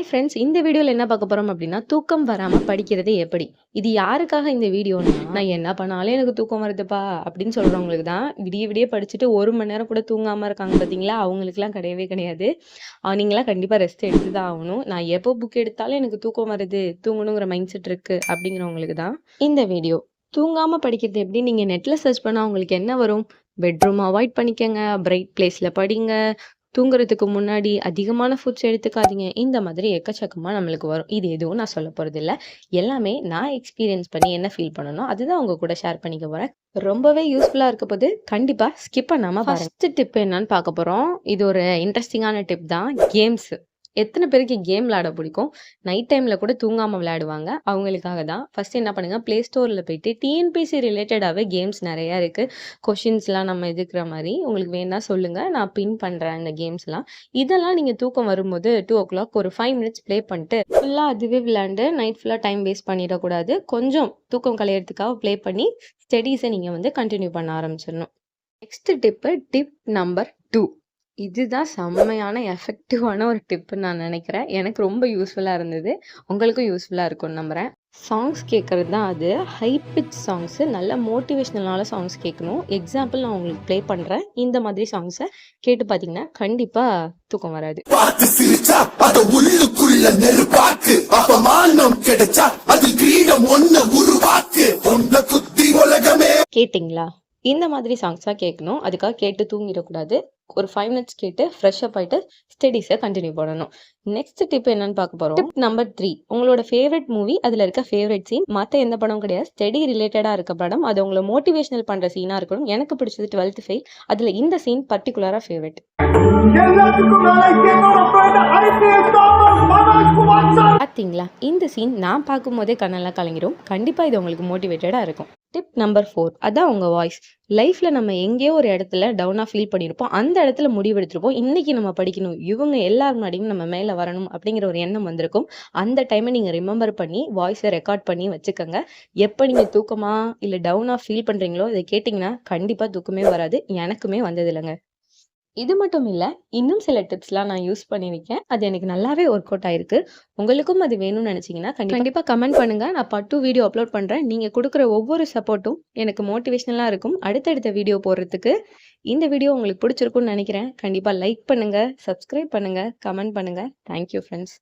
Hi friends இந்த வீடியோவில் என்ன பார்க்க போகிறோம் அப்படின்னா தூக்கம் வராமல் படிக்கிறது எப்படி? இது யாருக்காக இந்த வீடியோனா நான் என்ன பண்ணாலும் எனக்கு தூக்கம் வருதுப்பா அப்படின்னு சொல்கிறவங்களுக்கு தான். விடிய விடிய படிச்சுட்டு ஒரு மணி நேரம் கூட தூங்காமல் இருக்காங்க பார்த்தீங்களா அவங்களுக்குலாம் கிடையவே கிடையாது. நீங்களாம் கண்டிப்பாக ரெஸ்ட் எடுத்து தான் ஆகணும். நான் எப்போ புக் எடுத்தாலும் எனக்கு தூக்கம் வருது தூங்கணுங்கிற மைண்ட் செட் இருக்குது அப்படிங்கிறவங்களுக்கு தான் இந்த வீடியோ. தூங்காமல் படிக்கிறது எப்படி? நீங்கள் நெட்டில் சர்ச் பண்ணால் உங்களுக்கு என்ன வரும்? பெட்ரூம் அவாய்ட் பண்ணிக்கங்க பிரைட் பிளேஸில் படிங்க தூங்குறதுக்கு முன்னாடி அதிகமான ஃபுட்ஸ் எடுத்துக்காதீங்க. இந்த மாதிரி எக்கச்சக்கமாக நம்மளுக்கு வரும். இது எதுவும் நான் சொல்ல போகிறதில்ல எல்லாமே நான் எக்ஸ்பீரியன்ஸ் பண்ணி என்ன ஃபீல் பண்ணணும் அதுதான் உங்கள் கூட ஷேர் பண்ணிக்க போகிறேன் ரொம்பவே யூஸ்ஃபுல்லாக இருக்க போது கண்டிப்பாக ஸ்கிப் பண்ணாமல் ஃபஸ்ட்டு டிப் என்னன்னு பார்க்க போகிறோம் இது ஒரு இன்ட்ரெஸ்டிங்கான டிப் தான். கேம்ஸு எத்தனை பேருக்கு கேம் விளையாட பிடிக்கும்? நைட் டைமில் கூட தூங்காமல் விளையாடுவாங்க. அவங்களுக்காக தான். ஃபர்ஸ்ட் என்ன பண்ணுங்கள் ப்ளே ஸ்டோரில் போயிட்டு டிஎன்பிசி ரிலேட்டடாகவே கேம்ஸ் நிறையா இருக்குது கொஷின்ஸ்லாம் நம்ம எதுக்குற மாதிரி உங்களுக்கு வேணால் சொல்லுங்கள் நான் பின் பண்ணுறேன் இந்த கேம்ஸ்லாம் இதெல்லாம் நீங்கள் தூக்கம் வரும்போது டூ ஓ கிளாக் ஒரு ஃபைவ் மினிட்ஸ் ப்ளே பண்ணிட்டு ஃபுல்லாக அதுவே விளையாண்டு நைட் ஃபுல்லாக டைம் வேஸ்ட் பண்ணிடக்கூடாது. கொஞ்சம் தூக்கம் கலையிறதுக்காக ப்ளே பண்ணி ஸ்டடீஸை நீங்கள் வந்து கண்டினியூ பண்ண ஆரம்பிச்சிடணும். Next tip tip number two இதுதான் செம்மையான எஃபெக்டிவான ஒரு டிப்புன்னு நான் நினைக்கிறேன். எனக்கு ரொம்ப யூஸ்ஃபுல்லாக இருந்தது. உங்களுக்கும் யூஸ்ஃபுல்லாக இருக்கும்னு நம்புகிறேன் சாங்ஸ் கேட்குறது தான் அது. ஹை பிச் சாங்ஸு நல்ல மோட்டிவேஷ்னலான சாங்ஸ் கேட்கணும் எக்ஸாம்பிள் நான் உங்களுக்கு ப்ளே பண்ணுறேன் இந்த மாதிரி சாங்ஸை கேட்டு பார்த்தீங்கன்னா கண்டிப்பாக தூக்கம் வராது. பார்த்து சிரிச்சா அத உள்ளுக்குள்ள நெருப்பாக்கு. அப்பமானம் கிடைச்சா அதில் கிரீடம் ஒண்ணு உருவாக்கு. உன்னை குத்தி உலகமே. கேட்டிங்களா? இந்த மாதிரி சாங்ஸாக கேட்கணும். அதுக்காக கேட்டு தூங்கிடக்கூடாது. ஒரு ஃபைவ் மினிட்ஸ் கேட்டு ஃப்ரெஷ் அப் ஆகிட்டு ஸ்டடீஸை கண்டினியூ பண்ணணும். நெக்ஸ்ட் டிப் என்னன்னு பார்க்க போகிறோம் டிப் நம்பர் த்ரீ உங்களோட ஃபேவரட் மூவி அதில் இருக்க ஃபேவரட் சீன் மற்ற எந்த படம் கிடையாது. ஸ்டடி ரிலேட்டடாக இருக்க படம் அது உங்களை மோட்டிவேஷனல் பண்ணுற சீனாக இருக்கணும். எனக்கு பிடிச்சது டுவெல்த் ஃபெயில் அதில் இந்த சீன் பர்டிகுலராக ஃபேவரட் பார்த்தீங்களா இந்த சீன் நான் பார்க்கும்போதே கண்ணெல்லாம் கலங்கிடும் கண்டிப்பாக இது உங்களுக்கு மோட்டிவேட்டடாக இருக்கும். டிப் நம்பர் ஃபோர் அதான் உங்கள் வாய்ஸ் லைஃப்பில் நம்ம எங்கேயோ ஒரு இடத்துல டவுனாக ஃபீல் பண்ணியிருப்போம் அந்த இடத்துல முடிவெடுத்திருப்போம் இன்றைக்கி நம்ம படிக்கணும். இவங்க எல்லார் முன்னாடியும் நம்ம மேலே வரணும் அப்படிங்கிற ஒரு எண்ணம் வந்திருக்கும். அந்த டைமை நீங்கள் ரிமெம்பர் பண்ணி வாய்ஸை ரெக்கார்ட் பண்ணி வச்சுக்கோங்க. எப்போ நீங்கள் தூக்கமாக இல்லை டவுனாக ஃபீல் பண்ணுறீங்களோ இதை கேட்டிங்கன்னா கண்டிப்பாக தூக்கமே வராது. எனக்குமே வந்தது இல்லைங்க இது மட்டும் இல்லை இன்னும் சில டிப்ஸ்லாம் நான் யூஸ் பண்ணியிருக்கேன். அது எனக்கு நல்லாவே ஒர்க் அவுட் ஆயிருக்கு. உங்களுக்கும் அது வேணும்னு நினச்சிங்கன்னா கண்டிப்பாக கமெண்ட் பண்ணுங்கள் நான் பட்டு வீடியோ அப்லோட் பண்ணுறேன் நீங்கள் கொடுக்குற ஒவ்வொரு சப்போர்ட்டும் எனக்கு மோட்டிவேஷனலாக இருக்கும். அடுத்தடுத்த வீடியோ போடுறதுக்கு இந்த வீடியோ உங்களுக்கு பிடிச்சிருக்கும்னு நினைக்கிறேன். கண்டிப்பாக லைக் பண்ணுங்கள் சப்ஸ்கிரைப் பண்ணுங்கள் கமெண்ட் பண்ணுங்கள் தேங்க்யூ ஃப்ரெண்ட்ஸ்